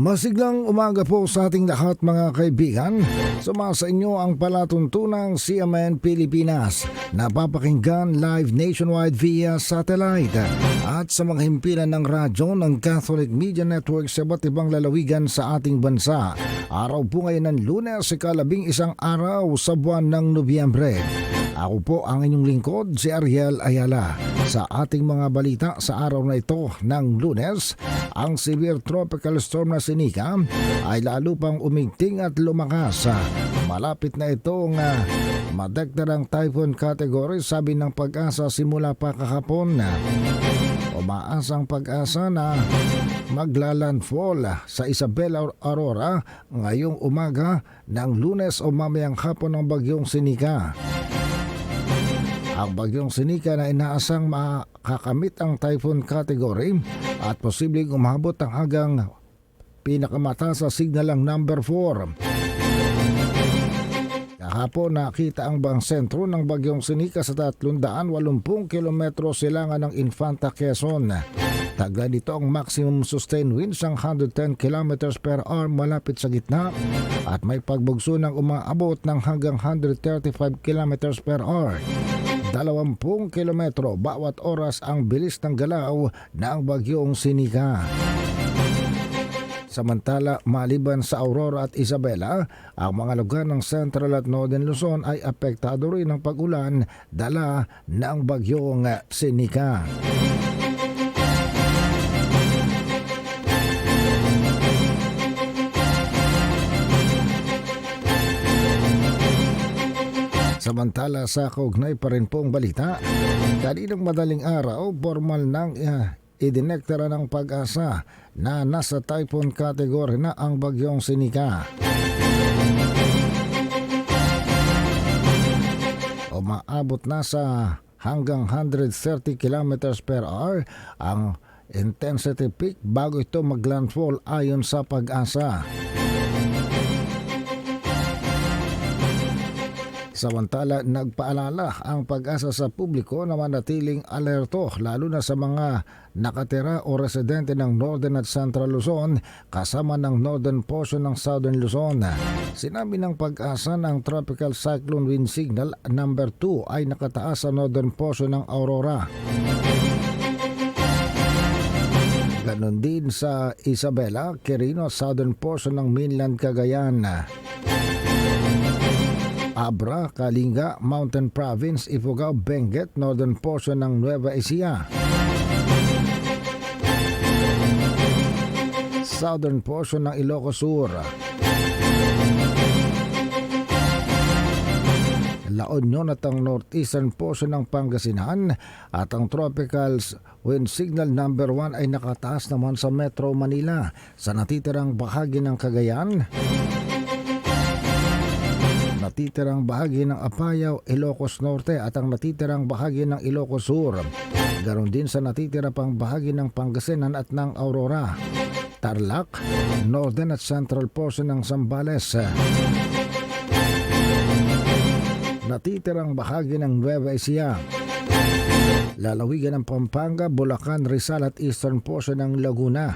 Masiglang umaga po sa ating lahat mga kaibigan. Sumasa inyo ang palatuntunang CMN Pilipinas. Napapakinggan live nationwide via satellite at sa mga himpilan ng radyo ng Catholic Media Network sa iba't ibang lalawigan sa ating bansa. Araw po ngayon ng lunes, ikalabing isang araw sa buwan ng Nobyembre. Ako po ang inyong lingkod, si Ariel Ayala. Sa ating mga balita sa araw na ito ng lunes, ang severe tropical storm na sinika ay lalo pang umigting at lumakas. Malapit na itong uh, madeklarang typhoon category sabi ng pag-asa simula pa kahapon. Umaasang pag-asa na maglalandfall sa Isabela Aurora ngayong umaga ng lunes o mamayang hapon ng bagyong sinika. Ang bagyong sinika na inaasang makakamit ang typhoon category at posibleng umabot ang hanggang pinakamataas sa signalang number 4. Kahapon nakita ang bang sentro ng bagyong sinika sa 380 kilometro silangan ng Infanta Quezon. Taga nito ang maximum sustained winds ng 110 km per hour malapit sa gitna at may pagbugso ng umaabot ng hanggang 135 km per hour. 20 kilometro bawat oras ang bilis ng galaw ang bagyong sinika. Samantala, maliban sa Aurora at Isabela, ang mga lugar ng Central at Northern Luzon ay apektado rin ng pag-ulan dala ng bagyong sinika. Samantala sa kaugnay pa rin pong balita, kaninang madaling araw, formal nang uh, idinektara ng pag-asa na nasa typhoon category na ang bagyong sinika. Umaabot na sa hanggang 130 km per hour ang intensity peak bago ito maglandfall ayon sa pag-asa. Samantala, nagpaalala ang pag-asa sa publiko na manatiling alerto lalo na sa mga nakatira o residente ng Northern at Central Luzon kasama ng northern portion ng Southern Luzon. Sinabi ng pag-asa ng Tropical Cyclone Wind Signal number 2 ay nakataas sa northern portion ng Aurora. Ganon din sa Isabela, Quirino, southern portion ng mainland Cagayan. Abra, Kalinga, Mountain Province, Ifugao, Benguet, northern portion ng Nueva Ecija. Southern portion ng Ilocos Sur. La Union at ang northeastern portion ng Pangasinan at ang tropical wind signal number 1 ay nakataas naman sa Metro Manila sa natitirang bahagi ng Cagayan natitirang bahagi ng Apayao, Ilocos Norte at ang natitirang bahagi ng Ilocos Sur. Ganon din sa natitira pang bahagi ng Pangasinan at ng Aurora. Tarlac, Northern at Central portion ng Zambales. Natitirang bahagi ng Nueva Ecija. Lalawigan ng Pampanga, Bulacan, Rizal at Eastern portion ng Laguna.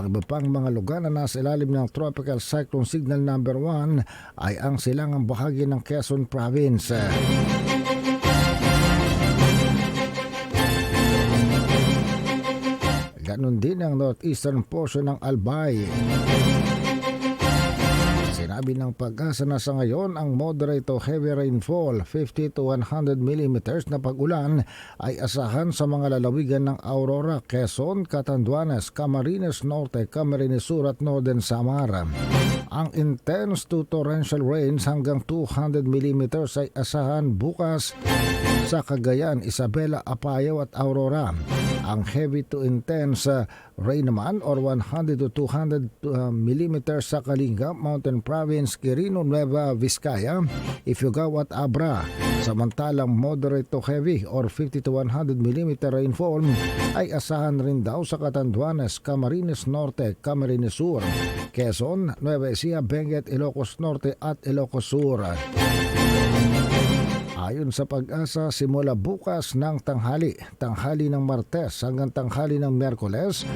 Ang iba pang mga lugar na nasa ilalim ng Tropical Cyclone Signal number 1 ay ang silangang bahagi ng Quezon Province. Ganon din ang northeastern portion ng Albay. Sinabi ng pag-asa na sa ngayon ang moderate to heavy rainfall 50 to 100 millimeters na pag-ulan ay asahan sa mga lalawigan ng Aurora, Quezon, Catanduanes, Camarines Norte, Camarines Sur at Northern Samar. Ang intense to torrential rains hanggang 200 millimeters ay asahan bukas sa Cagayan, Isabela, Apayao at Aurora. Ang heavy to intense uh, rain naman or 100 to 200 uh, millimeters sa Kalinga, Mountain Province, Quirino, Nueva Vizcaya, Ifugao at Abra. Samantalang moderate to heavy or 50 to 100 millimeter rainfall ay asahan rin daw sa Catanduanes, Camarines Norte, Camarines Sur, Quezon, Nueva Benguet, Ilocos Norte at Ilocos Sur. Ayon sa pag-asa, simula bukas ng tanghali, tanghali ng Martes hanggang tanghali ng Merkoles,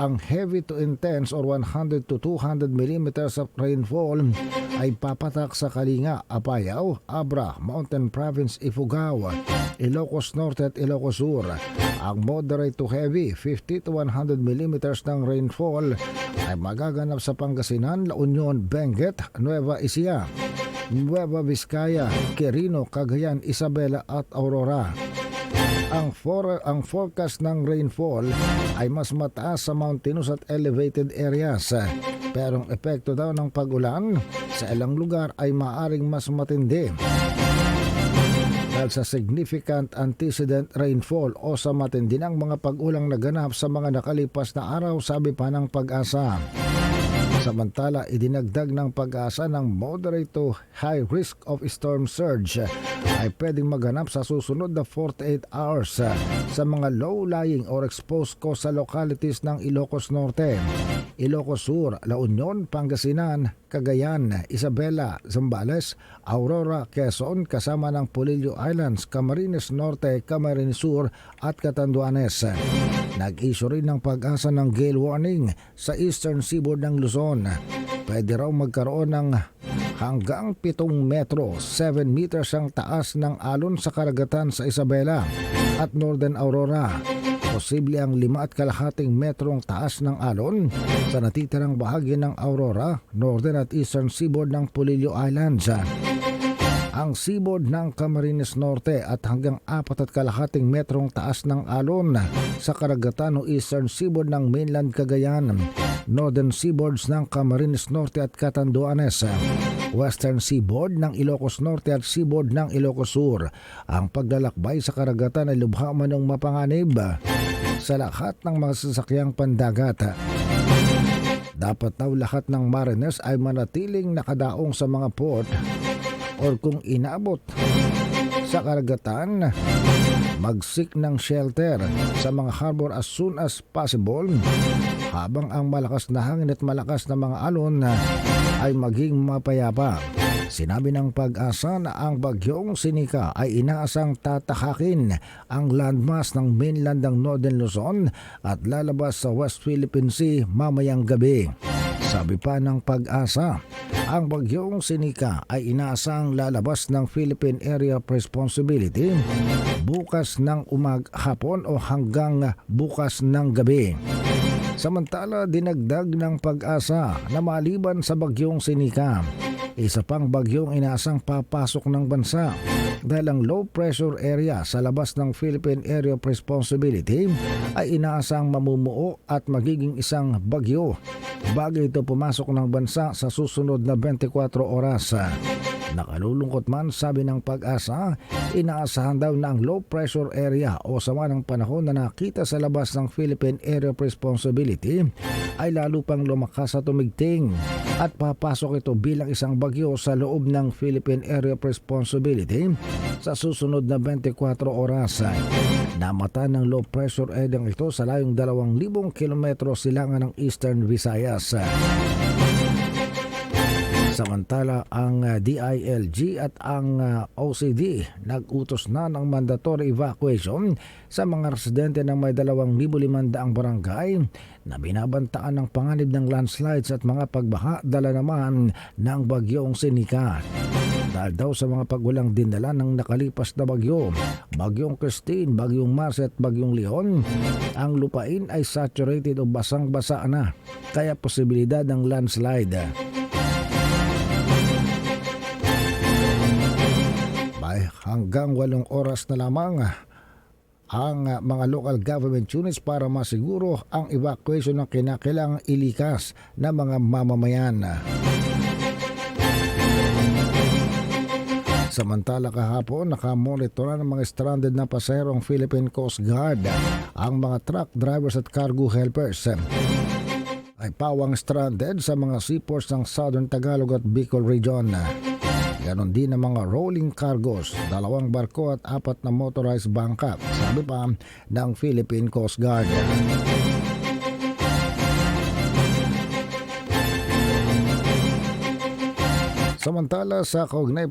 ang heavy to intense or 100 to 200 millimeters of rainfall ay papatak sa Kalinga, Apayao, Abra, Mountain Province, Ifugao, Ilocos Norte at Ilocos Sur. Ang moderate to heavy, 50 to 100 millimeters ng rainfall ay magaganap sa Pangasinan, La Union, Benguet, Nueva Ecija, Nueva Vizcaya, Quirino, Cagayan, Isabela at Aurora. Ang, for, ang forecast ng rainfall ay mas mataas sa mountainous at elevated areas. Pero ang epekto daw ng pag-ulan sa ilang lugar ay maaring mas matindi dahil sa significant antecedent rainfall o sa matindi ng mga pag-ulang naganap sa mga nakalipas na araw sabi pa ng pag-asa. Samantala, idinagdag ng pag-asa ng moderate to high risk of storm surge ay pwedeng maganap sa susunod na 48 hours sa mga low-lying or exposed coastal localities ng Ilocos Norte, Ilocos Sur, La Union, Pangasinan, Cagayan, Isabela, Zambales, Aurora, Quezon kasama ng Polillo Islands, Camarines Norte, Camarines Sur at Catanduanes. Nag-issue rin ng pag-asa ng gale warning sa eastern seaboard ng Luzon. Pwede raw magkaroon ng hanggang 7 metro, 7 meters ang taas ng alon sa karagatan sa Isabela at Northern Aurora. Posible ang 5 at kalahating metrong taas ng alon sa natitirang bahagi ng Aurora, Northern at Eastern seaboard ng Polillo Islands ang seaboard ng Camarines Norte at hanggang apat at kalahating metrong taas ng alon sa karagatan o eastern seaboard ng mainland Cagayan, northern seaboards ng Camarines Norte at Catanduanes, western seaboard ng Ilocos Norte at seaboard ng Ilocos Sur. Ang paglalakbay sa karagatan ay lubha manong mapanganib sa lahat ng mga sasakyang pandagat. Dapat daw lahat ng mariners ay manatiling nakadaong sa mga port or kung inabot sa karagatan, magsik ng shelter sa mga harbor as soon as possible habang ang malakas na hangin at malakas na mga alon ay maging mapayapa. Sinabi ng pag-asa na ang bagyong sinika ay inaasang tatahakin ang landmass ng mainland ng Northern Luzon at lalabas sa West Philippine Sea mamayang gabi. Sabi pa ng pag-asa, ang bagyong sinika ay inaasang lalabas ng Philippine Area of Responsibility bukas ng umag hapon o hanggang bukas ng gabi. Samantala, dinagdag ng pag-asa na maliban sa bagyong sinika, isa pang bagyong inaasang papasok ng bansa dahil ang low pressure area sa labas ng Philippine Area of Responsibility ay inaasang mamumuo at magiging isang bagyo bago ito pumasok ng bansa sa susunod na 24 oras. Nakalulungkot man sabi ng pag-asa, inaasahan daw na ang low pressure area o sama ng panahon na nakita sa labas ng Philippine Area of Responsibility ay lalo pang lumakas sa tumigting at papasok ito bilang isang bagyo sa loob ng Philippine Area of Responsibility sa susunod na 24 oras. Namata ng low pressure area ito sa layong 2,000 kilometro silangan ng Eastern Visayas. Samantala, ang uh, DILG at ang uh, OCD nag-utos na ng mandatory evacuation sa mga residente ng may 2,500 barangay na binabantaan ng panganib ng landslides at mga pagbaha dala naman ng bagyong sinika. Dahil daw sa mga pagulang dinala ng nakalipas na bagyo, bagyong Christine, bagyong Mars at bagyong Leon, ang lupain ay saturated o basang-basa na, kaya posibilidad ng landslide. Hanggang walong oras na lamang ang mga local government units para masiguro ang evacuation ng kinakailangang ilikas na mga mamamayan. Samantala kahapon, nakamonitor ng mga stranded na pasahero ang Philippine Coast Guard. Ang mga truck drivers at cargo helpers ay pawang stranded sa mga seaports ng Southern Tagalog at Bicol Region. Ganon din ang mga rolling cargos, dalawang barko at apat na motorized bangka, sabi pa ng Philippine Coast Guard. Samantala sa kaugnay